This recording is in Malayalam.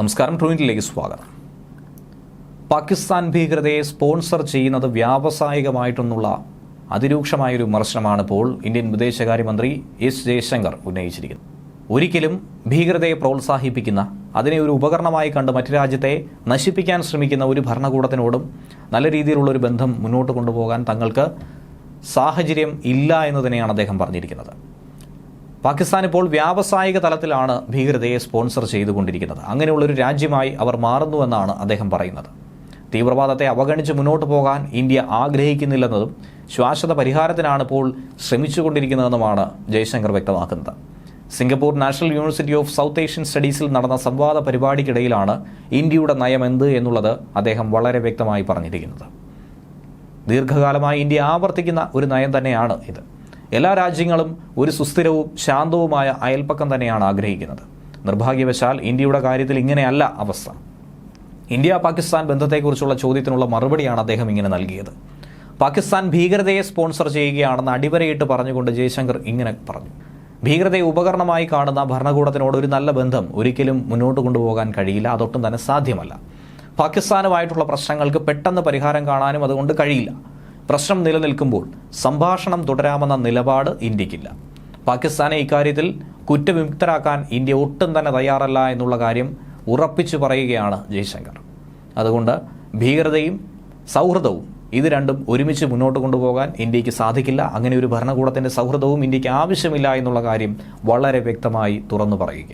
നമസ്കാരം ട്രൂവിനിലേക്ക് സ്വാഗതം. പാകിസ്ഥാൻ ഭീകരതയെ സ്പോൺസർ ചെയ്യുന്നത് വ്യാവസായികമായിട്ടൊന്നുള്ള അതിരൂക്ഷമായൊരു വിമർശനമാണ് ഇപ്പോൾ ഇന്ത്യൻ വിദേശകാര്യമന്ത്രി എസ് ജയശങ്കർ ഉന്നയിച്ചിരിക്കുന്നത്. ഒരിക്കലും ഭീകരതയെ പ്രോത്സാഹിപ്പിക്കുന്ന അതിനെ ഒരു ഉപകരണമായി കണ്ട് മറ്റു രാജ്യത്തെ നശിപ്പിക്കാൻ ശ്രമിക്കുന്ന ഒരു ഭരണകൂടത്തിനോടും നല്ല രീതിയിലുള്ള ഒരു ബന്ധം മുന്നോട്ട് കൊണ്ടുപോകാൻ തങ്ങൾക്ക് സാഹചര്യം ഇല്ല എന്ന് തന്നെയാണ് അദ്ദേഹം പറഞ്ഞിരിക്കുന്നത്. പാകിസ്ഥാൻ ഇപ്പോൾ വ്യാവസായിക തലത്തിലാണ് ഭീകരതയെ സ്പോൺസർ ചെയ്തുകൊണ്ടിരിക്കുന്നത്. അങ്ങനെയുള്ളൊരു രാജ്യമായി അവർ മാറുന്നുവെന്നാണ് അദ്ദേഹം പറയുന്നത്. തീവ്രവാദത്തെ അവഗണിച്ച് മുന്നോട്ട് പോകാൻ ഇന്ത്യ ആഗ്രഹിക്കുന്നില്ലെന്നതും ശ്വാശ്വത പരിഹാരത്തിനാണ് ഇപ്പോൾ ശ്രമിച്ചുകൊണ്ടിരിക്കുന്നതെന്നുമാണ് ജയശങ്കർ വ്യക്തമാക്കുന്നത്. Singapore national university of south Asian സ്റ്റഡീസിൽ നടന്ന സംവാദ പരിപാടിക്കിടയിലാണ് ഇന്ത്യയുടെ നയം എന്ത് എന്നുള്ളത് അദ്ദേഹം വളരെ വ്യക്തമായി പറഞ്ഞിരിക്കുന്നത്. ദീർഘകാലമായി ഇന്ത്യ ആവർത്തിക്കുന്ന ഒരു നയം തന്നെയാണ് ഇത്. എല്ലാ രാജ്യങ്ങളും ഒരു സുസ്ഥിരവും ശാന്തവുമായ അയൽപ്പക്കം തന്നെയാണ് ആഗ്രഹിക്കുന്നത്. നിർഭാഗ്യവശാൽ ഇന്ത്യയുടെ കാര്യത്തിൽ ഇങ്ങനെയല്ല അവസ്ഥ. ഇന്ത്യ പാകിസ്ഥാൻ ബന്ധത്തെക്കുറിച്ചുള്ള ചോദ്യത്തിനുള്ള മറുപടിയാണ് അദ്ദേഹം ഇങ്ങനെ നൽകിയത്. പാകിസ്ഥാൻ ഭീകരതയെ സ്പോൺസർ ചെയ്യുകയാണെന്ന് അടിവരയിട്ട് പറഞ്ഞുകൊണ്ട് ജയശങ്കർ ഇങ്ങനെ പറഞ്ഞു. ഭീകരതയെ ഉപകരണമായി കാണുന്ന ഭരണകൂടത്തിനോട് ഒരു നല്ല ബന്ധം ഒരിക്കലും മുന്നോട്ട് കൊണ്ടുപോകാൻ കഴിയില്ല. അതൊട്ടും തന്നെ സാധ്യമല്ല. പാകിസ്ഥാനുമായിട്ടുള്ള പ്രശ്നങ്ങൾക്ക് പെട്ടെന്ന് പരിഹാരം കാണാനും അതുകൊണ്ട് കഴിയില്ല. പ്രശ്നം നിലനിൽക്കുമ്പോൾ സംഭാഷണം തുടരാമെന്ന നിലപാട് ഇന്ത്യക്കില്ല പാകിസ്ഥാനെ ഇക്കാര്യത്തിൽ കുറ്റവിമുക്തരാക്കാൻ ഇന്ത്യ ഒട്ടും തന്നെ തയ്യാറല്ല എന്നുള്ള കാര്യം ഉറപ്പിച്ചു പറയുകയാണ് ജയശങ്കർ. അതുകൊണ്ട് ഭീകരതയും സൗഹൃദവും ഇത് രണ്ടും ഒരുമിച്ച് മുന്നോട്ട് കൊണ്ടുപോകാൻ ഇന്ത്യയ്ക്ക് സാധിക്കില്ല. അങ്ങനെ ഒരു ഭരണകൂടത്തിന്റെ സൗഹൃദവും ഇന്ത്യയ്ക്ക് ആവശ്യമില്ല എന്നുള്ള കാര്യം വളരെ വ്യക്തമായി തുറന്നു പറയുക